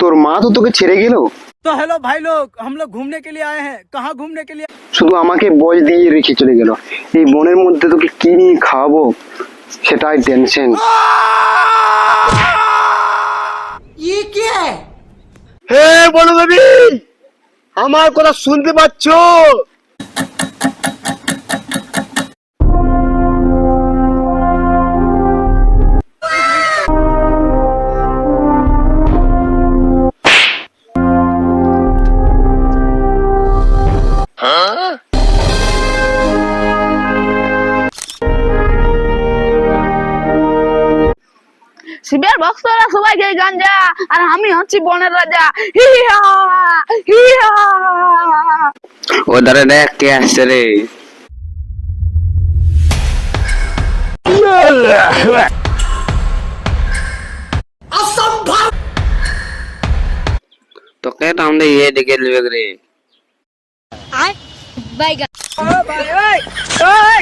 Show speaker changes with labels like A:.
A: তোর মা তো তোকে ছেড়ে গেল?
B: তো হ্যালো ভাই লোক আমরা ঘুমনে কে লিয়ে আয়ে হ্যাঁ কাহা ঘুমনে কে লিয়ে
A: শুধু আমাকে বল দিয়ে রেখে চলে গেল। এই বনের মধ্যে তোকে কি নিয়ে খাওয়াবো? সেটাই টেনশন
C: ই কে হে বনদেবী আমার কথা শুনতে পাচ্ছ?
D: শিবের ভক্তরা সবাই গাই গাঞ্জা আর আমি হচ্ছি বনের রাজা হিয়া হিয়া
A: ওধারে দেখ কে আসছে রে তোকে তো আমরা ইয়ে ডেকে নেবে রে
D: বাইগা
B: ओए